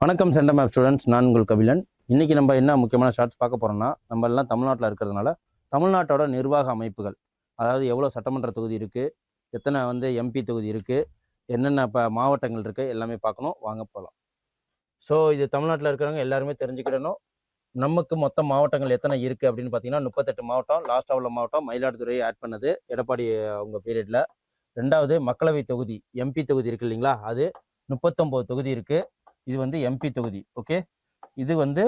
வணக்கம் centum map students நான் உங்கள் கபிலன். இன்றைக்கி நம்ம என்ன முக்கியமான ஷார்ட்ஸ் பார்க்க போகிறோம்னா நம்ம எல்லாம் தமிழ்நாட்டில் இருக்கிறதுனால தமிழ்நாட்டோட நிர்வாக அமைப்புகள். அதாவது எவ்வளோ சட்டமன்ற தொகுதி இருக்குது எத்தனை வந்து எம்பி தொகுதி இருக்குது என்னென்ன இப்போ மாவட்டங்கள் இருக்குது எல்லாமே பார்க்கணும். வாங்க போகலாம் ஸோ இது தமிழ்நாட்டில் இருக்கிறவங்க எல்லாருமே தெரிஞ்சுக்கிடணும். நமக்கு மொத்த மாவட்டங்கள் எத்தனை இருக்குது அப்படின்னு பார்த்தீங்கன்னா முப்பத்தெட்டு மாவட்டம் லாஸ்ட்டாக உள்ள மாவட்டம் மயிலாடுதுறையை ஆட் பண்ணது எடப்பாடி அவங்க பீரியடில் ரெண்டாவது மக்களவை தொகுதி எம்பி தொகுதி இருக்குது இல்லைங்களா அது முப்பத்தொம்போது தொகுதி இருக்குது இது வந்து எம்பி தொகுதி ஓகே இது வந்து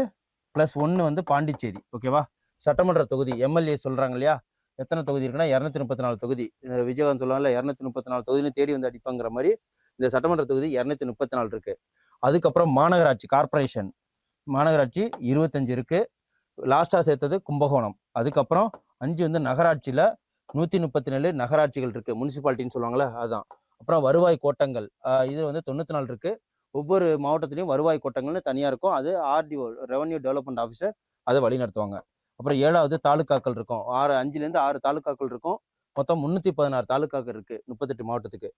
ப்ளஸ் ஒன்று வந்து பாண்டிச்சேரி ஓகேவா சட்டமன்ற தொகுதி எம்எல்ஏ சொல்கிறாங்க இல்லையா? எத்தனை தொகுதி இருக்குன்னா இரநூத்தி முப்பத்தி நாலு தொகுதி விஜயகாந்த் சொல்லுவாங்கல்ல இரநூத்தி முப்பத்தி நாலு தொகுதின்னு தேடி வந்து அடிப்பாங்கிற மாதிரி இந்த சட்டமன்ற தொகுதி இரநூத்தி முப்பத்தி நாலு இருக்குது அதுக்கப்புறம் மாநகராட்சி கார்ப்பரேஷன் மாநகராட்சி இருபத்தஞ்சு இருக்குது லாஸ்ட்டாக சேர்த்தது கும்பகோணம். அதுக்கப்புறம் அஞ்சு வந்து நகராட்சியில் நூற்றி முப்பத்தி நாலு நகராட்சிகள் இருக்குது முனிசிபாலிட்டின்னு சொல்லுவாங்களே அதுதான் அப்புறம் வருவாய் கோட்டங்கள் இது வந்து தொண்ணூற்றி நாலு இருக்குது ஒவ்வொரு மாவட்டத்திலையும் வருவாய் கோட்டங்கள்னு தனியாக இருக்கும். அது ஆர்டிஓ ரெவன்யூ டெவலப்மெண்ட் ஆஃபீஸர் அதை வழி நடத்துவாங்க அப்புறம் ஏழாவது தாலுக்காக்கள் இருக்கும். ஆறு அஞ்சுலேருந்து ஆறு தாலுக்காக்கள் இருக்கும். மொத்தம் முந்நூற்றி பதினாறு தாலுக்காக்கள் இருக்குது முப்பத்தெட்டு மாவட்டத்துக்கு.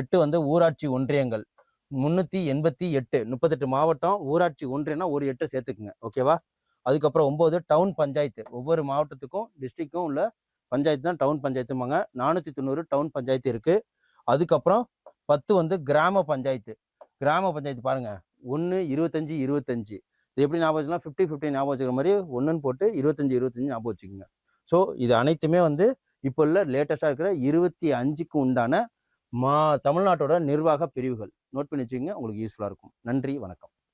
எட்டு வந்து ஊராட்சி ஒன்றியங்கள். முந்நூற்றி எண்பத்தி எட்டு முப்பத்தெட்டு மாவட்டம் ஊராட்சி ஒன்றியம்னா ஒரு எட்டு சேர்த்துக்குங்க. ஓகேவா அதுக்கப்புறம் ஒம்பது டவுன் பஞ்சாயத்து. ஒவ்வொரு மாவட்டத்துக்கும் டிஸ்ட்ரிக்கும் உள்ள பஞ்சாயத்து தான் டவுன் பஞ்சாயத்துமாங்க நானூற்றி தொண்ணூறு டவுன் பஞ்சாயத்து இருக்குது அதுக்கப்புறம் பத்து வந்து கிராம பஞ்சாயத்து. கிராம பஞ்சாயத்து பாருங்கள் ஒன்று இருபத்தஞ்சி இருபத்தஞ்சி. இது எப்படி ஞாபகம் வச்சுக்கலாம் ஃபிஃப்டி ஃபிஃப்டி ஞாபகம் வச்சுக்கிற மாதிரி ஒன்றுன்னு போட்டு இருபத்தஞ்சி இருபத்தஞ்சி ஞாபகம் வச்சுக்கோங்க. ஸோ இது அனைத்துமே வந்து இப்போ உள்ள லேட்டஸ்ட்டாக இருக்கிற இருபத்தி அஞ்சுக்கு உண்டான மா தமிழ்நாட்டோட நிர்வாக பிரிவுகள். நோட் பண்ணி வச்சுக்கோங்க உங்களுக்கு யூஸ்ஃபுல்லாக இருக்கும். நன்றி வணக்கம்.